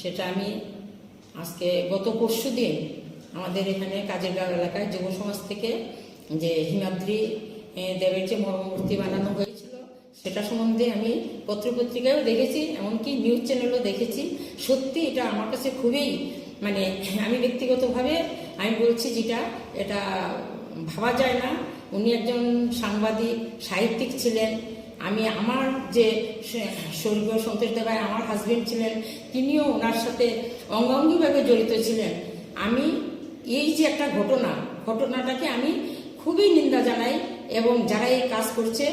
সেটা আমি আজকে গত পরশু দিন আমাদের এখানে কাজের গাঁও এলাকায় যুব সমাজ থেকে যে হিমাদ্রি দেবের যে মর্মমূর্তি বানানো হয়েছিল, সেটা সম্বন্ধে আমি পত্রপত্রিকায়ও দেখেছি, এমনকি নিউজ চ্যানেলও দেখেছি। সত্যি এটা আমার কাছে খুবই মানে আমি ব্যক্তিগতভাবে আমি বলছি যেটা, এটা ভাবা যায় না। উনি একজন সাংবাদিক, সাহিত্যিক ছিলেন। আমি আমার যে স্বর্গীয় সন্তোষ দেবাই আমার হাজবেন্ড ছিলেন, তিনিও ওনার সাথে অঙ্গাঙ্গিভাবে জড়িত ছিলেন। আমি এই যে একটা ঘটনা, ঘটনাটাকে আমি খুবই নিন্দা জানাই এবং যারা এই কাজ করছে,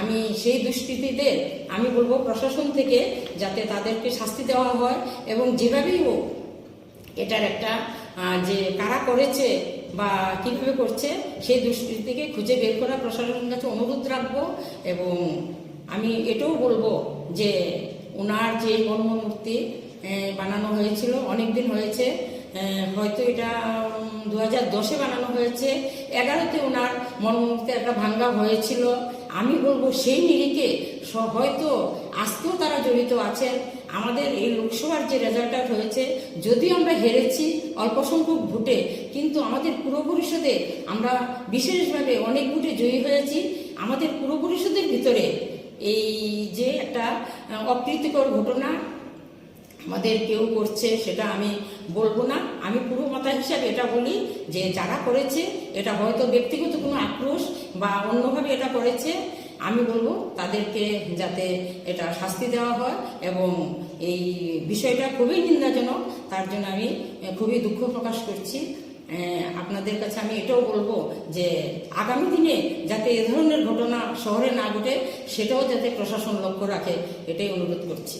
আমি সেই দুষ্কৃতীদের আমি বলব প্রশাসন থেকে যাতে তাদেরকে শাস্তি দেওয়া হয় এবং যেভাবেই হোক, এটার একটা যে কারা করেছে বা কীভাবে করছে, সেই দুষ্কৃতিকে খুঁজে বের করা প্রশাসনের কাছে অনুরোধ রাখব এবং আমি এটাও বলব যে ওনার যে মূর্তি বানানো হয়েছিল অনেক দিন হয়েছে হয়তো এটা দু হাজার দশে বানানো হয়েছে। এগারোতে ওনার মর্মমূর্তি একটা ভাঙ্গা হয়েছিল। আমি বলব সেই নিরিখে হয়তো আজকেও তারা জড়িত আছেন। আমাদের এই লোকসভার যে রেজাল্ট হয়েছে, যদিও আমরা হেরেছি অল্প সংখ্যক ভোটে, কিন্তু আমাদের পুরো পরিষদে আমরা বিশেষভাবে অনেক ভোটে জয়ী হয়েছি। আমাদের পুরো পরিষদের ভিতরে এই যে একটা, অপ্রীতিকর ঘটনা আমাদের কেউ করছে, সেটা আমি বলব না। আমি পুরো মাতা হিসাবে এটা বলি যে যারা করেছে, এটা হয়তো ব্যক্তিগত কোনো আক্রোশ বা অন্যভাবে এটা করেছে, আমি বলব তাদেরকে যাতে এটা শাস্তি দেওয়া হয় এবং এই বিষয়টা খুবই নিন্দাজনক। তার জন্য আমি খুবই দুঃখ প্রকাশ করছি। আপনাদের কাছে আমি এটাও বলব যে আগামী দিনে যাতে এ ধরনের ঘটনা শহরে না ঘটে, সেটাও যাতে প্রশাসন লক্ষ্য রাখে, এটাই অনুরোধ করছি।